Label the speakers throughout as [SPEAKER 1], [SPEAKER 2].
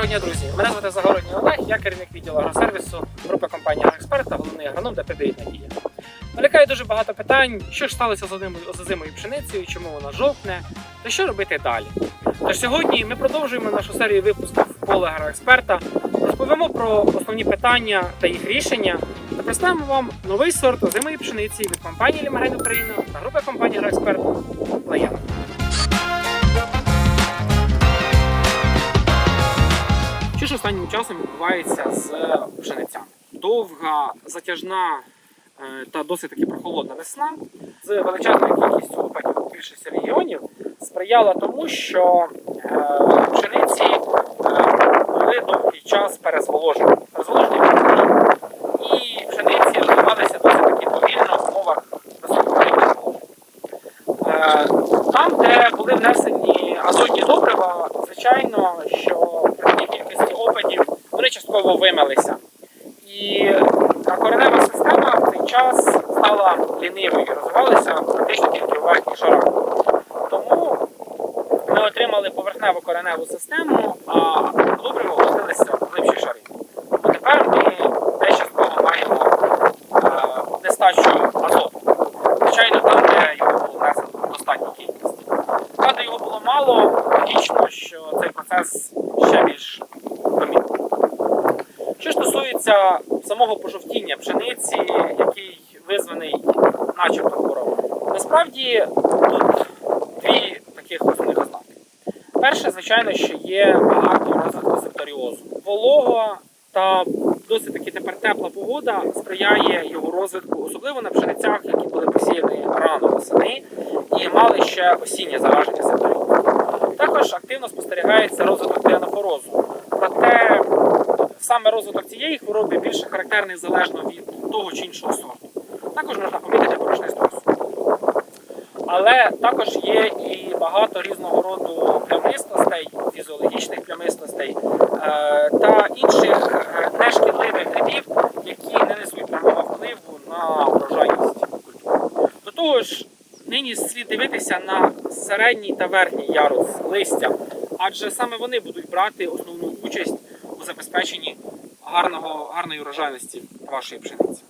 [SPEAKER 1] Доброго дня, друзі! Мене звати Загородній Олег, я керівник відділу агросервісу групи компанії «Агроексперт» головний агроном ДП «Дев'ять Надія». Виникає дуже багато питань, що ж сталося з озимою- пшеницею, чому вона жовтне, та що робити далі. Тож сьогодні ми продовжуємо нашу серію випусків поле агроексперта, розповімо про основні питання та їх рішення та представимо вам новий сорт озимої пшениці від компанії Лімагрейн Україна та групи компанії «Агроексперт» останнім часом відбувається з пшеницями? Довга, затяжна е, та досить таки прохолодна весна з величезною кількістю опадів у більшості регіонів сприяла тому, що е, пшениці е, були довгий час перезволожені. Перезволожені і пшениці розвивалися досить таки повільно в умовах. Е, Там, де були внесені азотні добрива, звичайно, що при такій кількості опадів частково вимилися. І коренева система в цей час стала лінивою розвивалася практично тільки у верхніх шарах. Тому ми отримали поверхневу кореневу систему, а добрива опустилися в глибші шари. Бо тепер ми десь частково маємо е, нестачу азоту. Звичайно, там, де його було внесено достатньо кількість. Там, де його було мало, логічно, що цей процес ще більш помітний. Що ж стосується самого пожовтіння пшениці, який визваний начебто хворобою. Насправді тут дві таких основних ознаки. Перше, звичайно, що є багато розвитку септоріозу. Волога та досить таки тепер тепла погода сприяє його розвитку, особливо на пшеницях, які були посіяні рано восени і мали ще осіннє зараження септоріозу. Також активно спостерігається розвиток теанофорозу. Проте саме розвиток цієї хвороби більше характерний залежно від того чи іншого сорту. Також можна помітити порошний струс. Але також є і багато різного роду плямистостей, фізіологічних плямистостей е, та інших е, нешкідливих грибів, які не несуть прямого впливу на врожайність культури. До того ж, нині слід дивитися на середній та верхній ярус листя, адже саме вони будуть брати основну у забезпеченні гарного, гарної урожайності вашої пшениці.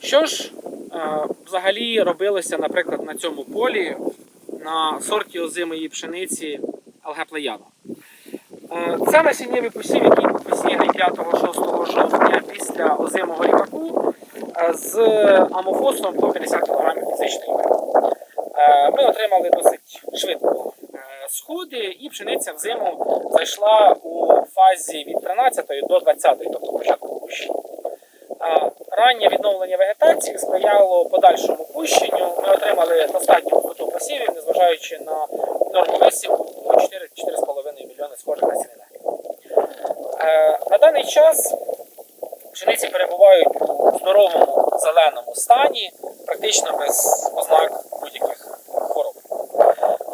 [SPEAKER 1] Що ж е, взагалі робилося, наприклад, на цьому полі на сорті озимої пшениці Алгеплеяна? Е, це насіннєвий посів, який був посіяний 5-6 жовтня після озимого ріпаку е, з амофосом по 50 кг фізичної Ми отримали досить швидко сходи, і пшениця взиму зайшла у фазі від 13 до 20, тобто початку кущення. Раннє відновлення вегетації сприяло подальшому пущенню. Ми отримали достатню висоту посівів, незважаючи на норму висіву 4-4,5 мільйони схожих насінних. Е, На даний час пшениці перебувають у здоровому зеленому стані, практично без ознак будь-яких хвороб.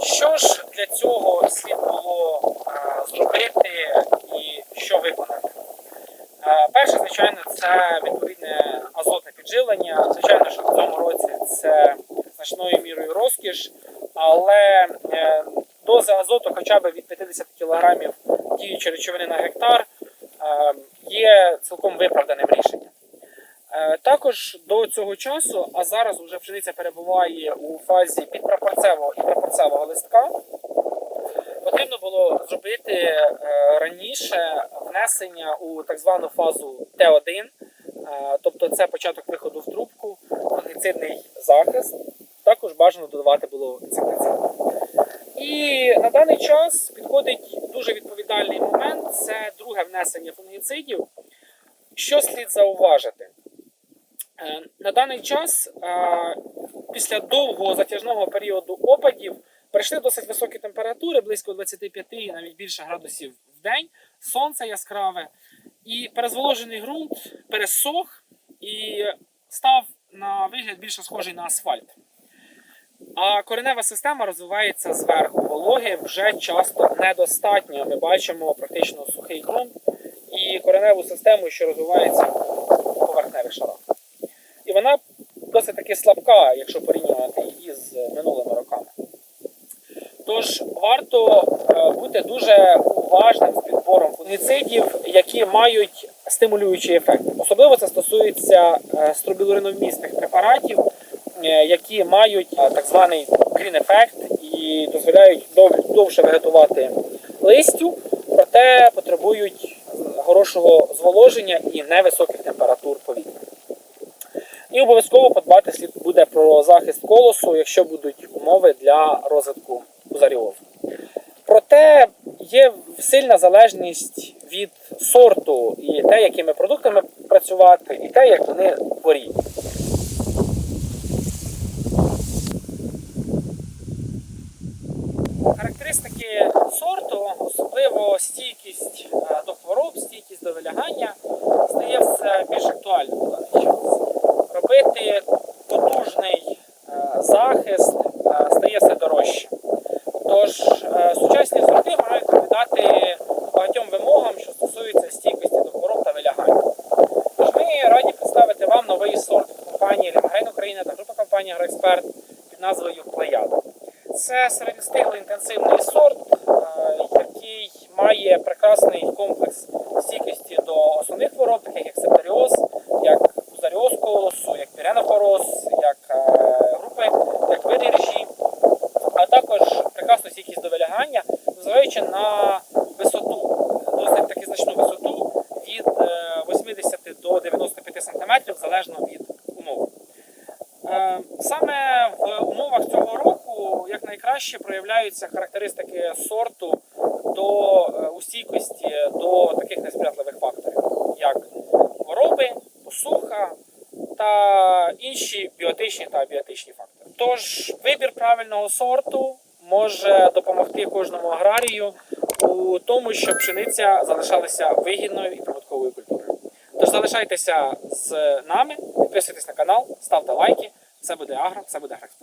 [SPEAKER 1] Що ж для цього слід було е, зробити і що виконати? Е, Перше, звичайно, це відповідне азотне підживлення. Звичайно, що в цьому році це значною мірою розкіш, але е, доза азоту хоча б від 50 кг діючої речовини на гектар е, є цілком виправданим рішенням. Е, Також до цього часу, а зараз вже пшениця перебуває у фазі підпрапорцевого і прапорцевого листка, потрібно було зробити раніше внесення у так звану фазу Т1, е, тобто це початок виходу в трубку, фунгіцидний захист. Також бажано додавати було інсектицид. І на даний час підходить дуже відповідальний момент це друге внесення фунгіцидів. Що слід зауважити? Е, На даний час, е, після довгого затяжного періоду опадів, прийшли досить високі температури, близько 25 і навіть більше градусів в день, сонце яскраве, і перезволожений ґрунт пересох і став на вигляд більше схожий на асфальт. А коренева система розвивається зверху. Вологи вже часто недостатньо. Ми бачимо практично сухий ґрунт і кореневу систему, що розвивається у поверхневих шарах. І вона досить таки слабка, якщо порівнювати її з минулими роками. Тож варто е, бути дуже уважним з набором фунгіцидів, які мають стимулюючий ефект. Особливо це стосується е, стробілуриномісних препаратів, е, які мають так званий green ефект і дозволяють довше вегетувати листю, проте потребують хорошого зволоження і невисоких температур повітря. І обов'язково подбати слід буде про захист колосу, якщо будуть умови для розвитку фузаріозу. Проте є сильна залежність від сорту і те, якими продуктами працювати, і те, як вони хворіють. Характеристики сорту, особливо стійкість е, до хвороб, стійкість до вилягання, стає все більш актуальним в даний час. Робити потужний е, захист е, стає все дорожче. Тож е, сучасні сорти мають відповідати багатьом вимогам, що стосуються стійкості до хвороб та вилягання. Тож ми раді представити вам новий сорт компанії Лімаген Україна та група Агроексперт під назвою Плеяда. Це середньостиглий інтенсивний сорт, е, який має прекрасний комплекс стійкості до основних хвороб, таких як септоріоз, як фузаріоз колосу, як піренофороз, як е, групи, як види ржі, а також прекрасну стійкість до вилягання, незважаючи на висоту, досить таки значну висоту від е, 80 до 95 см, залежно від умов. Е, Саме в умовах цього року як найкраще проявляються характеристики сорту до е, у стійкості до таких несприятливих факторів, як хвороби, посуха та інші біотичні та абіотичні фактори. Тож вибір правильного сорту може допомогти кожному аграрію у тому, щоб пшениця залишалася вигідною і прибутковою культурою. Тож залишайтеся з нами, підписуйтесь на канал, ставте лайки. Все буде агро, все буде агроексперт.